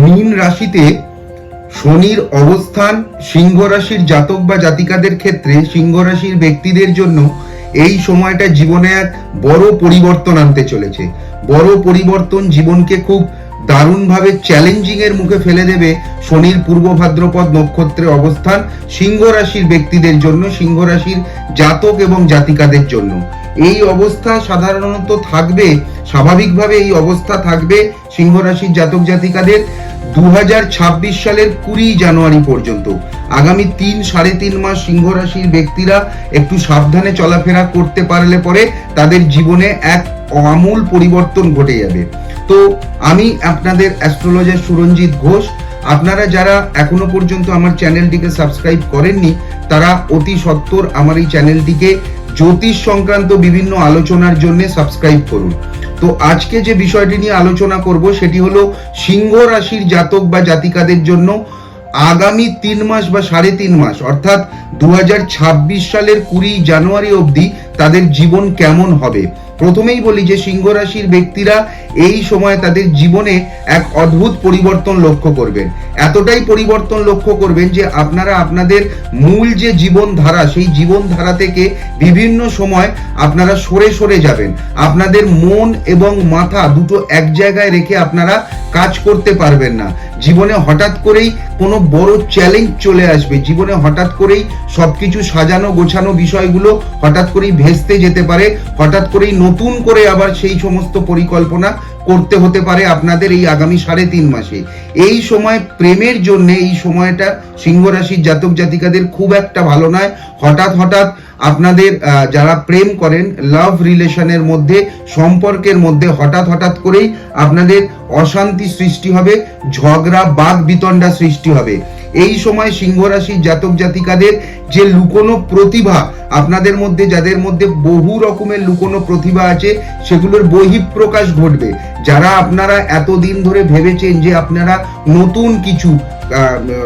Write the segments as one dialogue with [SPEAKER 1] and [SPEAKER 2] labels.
[SPEAKER 1] মীন রাশিতে শনির অবস্থান, সিংহ রাশির জাতক বা জাতিকাদের ক্ষেত্রে সিংহ রাশির ব্যক্তিদের জন্য এই সময়টা জীবনে এক বড় পরিবর্তন আনতে চলেছে। বড় পরিবর্তন জীবনকে খুব দারুণভাবে চ্যালেঞ্জিং এর মুখে ফেলে দেবে শনির পূর্ব ভাদ্রপদ নক্ষত্রে অবস্থান সিংহ রাশির ব্যক্তিদের জন্য, সিংহ রাশির জাতক এবং জাতিকাদের জন্য। এই অবস্থা সাধারণত থাকবে, স্বাভাবিকভাবে এই অবস্থা থাকবে সিংহ রাশির জাতক জাতিকাদের দু সালের কুড়ি জানুয়ারি পর্যন্ত। আগামী তিন সাড়ে তিন মাস সিংহ রাশির ব্যক্তিরা একটু সাবধানে চলাফেরা করতে পারলে পরে তাদের জীবনে এক আমূল পরিবর্তন ঘটে যাবে। তো আমি আপনাদের অ্যাস্ট্রোলজার সুরঞ্জিত ঘোষ। আপনারা যারা এখনও পর্যন্ত আমার চ্যানেলটিকে সাবস্ক্রাইব করেননি, তারা অতি সত্বর আমার এই চ্যানেলটিকে জ্যোতিষ সংক্রান্ত বিভিন্ন আলোচনার জন্য সাবস্ক্রাইব করুন। তো আজকে যে বিষয়টি নিয়ে আলোচনা করব সেটি হলো সিংহ রাশির জাতক বা জাতিকাদের জন্য আগামী তিন মাস বা সাড়ে তিন মাস, অর্থাৎ দু হাজার ছাব্বিশ সালের কুড়ি জানুয়ারি অবধি তাদের জীবন কেমন হবে? প্রথমেই বলি যে সিংহ রাশির ব্যক্তিরা এই সময় তাদের জীবনে এক অদ্ভুত পরিবর্তন লক্ষ্য করবেন। এতটাই পরিবর্তন লক্ষ্য করবেন যে আপনারা আপনাদের মূল যে জীবনধারা, সেই জীবনধারা থেকে বিভিন্ন সময় আপনারা সরে সরে যাবেন। আপনাদের মন এবং মাথা দুটো এক জায়গায় রেখে আপনারা কাজ করতে পারবেন না। জীবনে হঠাৎ করেই কোনো বড় চ্যালেঞ্জ চলে আসবে। জীবনে হঠাৎ করেই সবকিছু সাজানো গোছানো বিষয়গুলো হঠাৎ করেই ভেস্তে যেতে পারে, হঠাৎ করেই নতুন করে আবার সেই সমস্ত পরিকল্পনা করতে হতে পারে আপনাদের এই আগামী সাড়ে তিন মাসে। এই সময় প্রেমের জন্য এই সময়টা সিংহ রাশির জাতক জাতিকাদের খুব একটা ভালো নয়। হঠাৎ হঠাৎ আপনাদের যারা প্রেম করেন লাভ রিলেশনের মধ্যে, সম্পর্কের মধ্যে হঠাৎ হঠাৎ করেই আপনাদের অশান্তি সৃষ্টি হবে, ঝগড়া বাঘ বিতণ্ডা সৃষ্টি হবে। এই সময় সিংহ রাশির জাতক জাতিকাদের যে লুকোনো প্রতিভা, আপনাদের মধ্যে, যাদের মধ্যে বহু রকমের লুকোনো প্রতিভা আছে, সেগুলোর বহিঃপ্রকাশ ঘটবে। যারা আপনারা এতদিন ধরে ভেবেছেন যে আপনারা নতুন কিছু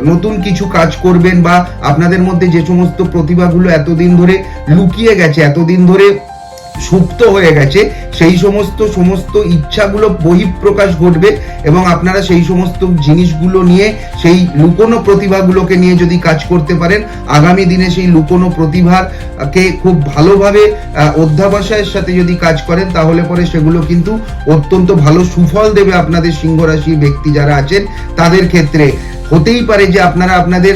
[SPEAKER 1] নতুন কিছু কাজ করবেন বা আপনাদের মধ্যে যে সমস্ত প্রতিভাগুলো এতদিন ধরে লুকিয়ে গেছে, এতদিন ধরে সুপ্ত হয়ে গেছে, সেই সমস্ত সমস্ত ইচ্ছাগুলো বহিঃপ্রকাশ ঘটবে এবং আপনারা সেই সমস্ত জিনিসগুলো নিয়ে, সেই লুকোনো প্রতিভাগুলোকে নিয়ে যদি কাজ করতে পারেন, আগামী দিনে সেই লুকোনো প্রতিভাকে খুব ভালোভাবে অধ্যাবসায়ের সাথে যদি কাজ করেন, তাহলে পরে সেগুলো কিন্তু অত্যন্ত ভালো সুফল দেবে আপনাদের সিংহ রাশির ব্যক্তি যারা আছেন, তাদের ক্ষেত্রে। হতেই পারে যে আপনারা আপনাদের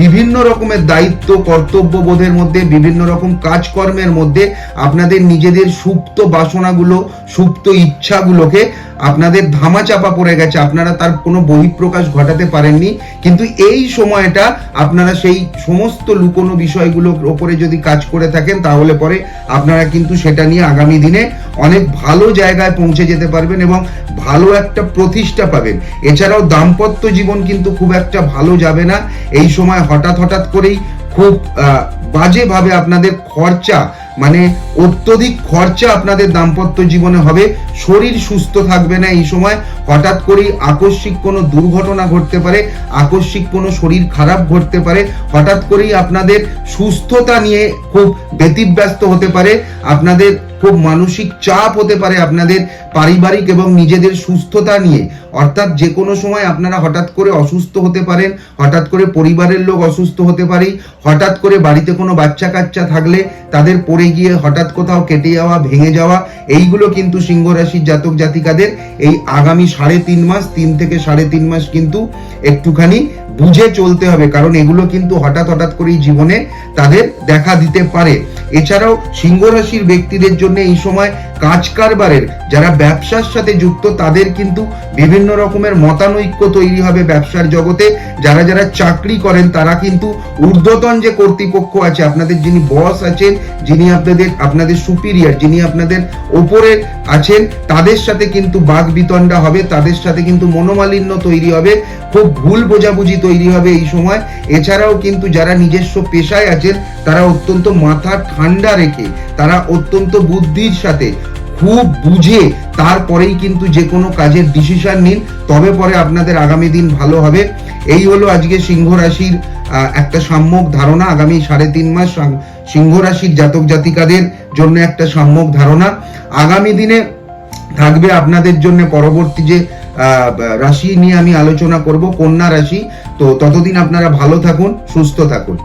[SPEAKER 1] বিভিন্ন রকমের দায়িত্ব, কর্তব্য বোধের মধ্যে, বিভিন্ন রকম কাজকর্মের মধ্যে আপনাদের নিজেদের সুপ্ত বাসনাগুলো, সুপ্ত ইচ্ছাগুলোকে আপনাদের ধামাচাপা পড়ে গেছে, আপনারা তার কোনো বহিঃপ্রকাশ ঘটাতে পারেননি, কিন্তু এই সময়টা আপনারা সেই সমস্ত লুকোনো বিষয়গুলোর ওপরে যদি কাজ করে থাকেন, তাহলে পরে আপনারা কিন্তু সেটা নিয়ে আগামী দিনে অনেক ভালো জায়গায় পৌঁছে যেতে পারবেন এবং ভালো একটা প্রতিষ্ঠা পাবেন। এছাড়াও দাম্পত্য জীবন কিন্তু খুব একটা ভালো যাবে না। এই সময় হঠাৎ হঠাৎ করেই খুব বাজেভাবে আপনাদের খরচা মানে অত্যধিক খরচা আপনাদের দাম্পত্য জীবনে হবে, শরীর সুস্থ থাকবে না এই সময়, হঠাৎ করেই আকস্মিক কোনো দুর্ঘটনা ঘটতে পারে, আকস্মিক কোনো শরীর খারাপ ঘটতে পারে, হঠাৎ করেই আপনাদের সুস্থতা নিয়ে খুব ব্যতিব্যস্ত হতে পারে, আপনাদের খুব মানসিক চাপ হতে পারে আপনাদের পারিবারিক এবং নিজেদের সুস্থতা নিয়ে। অর্থাৎ যে কোনো সময় আপনারা হঠাৎ করে অসুস্থ হতে পারেন, হঠাৎ করে পরিবারের লোক অসুস্থ হতে পারে, হঠাৎ করে বাড়িতে কোনো বাচ্চা কাচ্চা থাকলে তাদের পড়ে গিয়ে হঠাৎ কোথাও কেটে যাওয়া, ভেঙে যাওয়া, এইগুলো কিন্তু সিংহ রাশির জাতক জাতিকাদের এই আগামী সাড়ে তিন মাস, তিন থেকে সাড়ে তিন মাস কিন্তু একটুখানি বুঝে চলতে হবে, কারণ এগুলো কিন্তু হঠাৎ হঠাৎ করেই জীবনে তাদের দেখা দিতে পারে। এছাড়াও সিংহ রাশির ব্যক্তিদের জন্য এই সময় কাজ কারবারের যারা ব্যবসার সাথে যুক্ত, তাদের কিন্তু বিভিন্ন রকমের মতানৈক্য তৈরি হবে ব্যবসার জগতে। যারা যারা চাকরি করেন, তারা কিন্তু ঊর্ধ্বতন যে কর্তৃপক্ষ আছে, আপনাদের যিনি বস আছেন, যিনি আপনাদের আপনাদের সুপিরিয়ার যিনি আপনাদের ওপরে আছেন, তাদের সাথে কিন্তু বাঘ বিতণ্ডা হবে, তাদের সাথে কিন্তু মনোমালিন্য তৈরি হবে। খুব ভুল বোঝাবুঝি তৈরি হবে এই সময়। এছাড়াও কিন্তু যারা নিজস্ব পেশায় আছেন, তারা অত্যন্ত মাথা ঠান্ডা রেখে, তারা অত্যন্ত বুদ্ধির সাথে খুব বুঝে তারপরেই কিন্তু যে কোনো কাজের ডিসিশন নিন। তবে পরে আপনাদের আগামী দিন ভালো হবে। এই হলো আজকে সিংহ রাশির একটা সাম্যক ধারণা। আগামী সাড়ে তিন মাস সিংহ রাশির জাতক জাতিকাদের জন্য একটা সাম্যক ধারণা। আগামী দিনে থাকবে আপনাদের জন্য পরবর্তী যে রাশি নিয়ে আমি আলোচনা করব। কন্যা রাশি তো ততদিন আপনারা ভালো থাকুন সুস্থ থাকুন।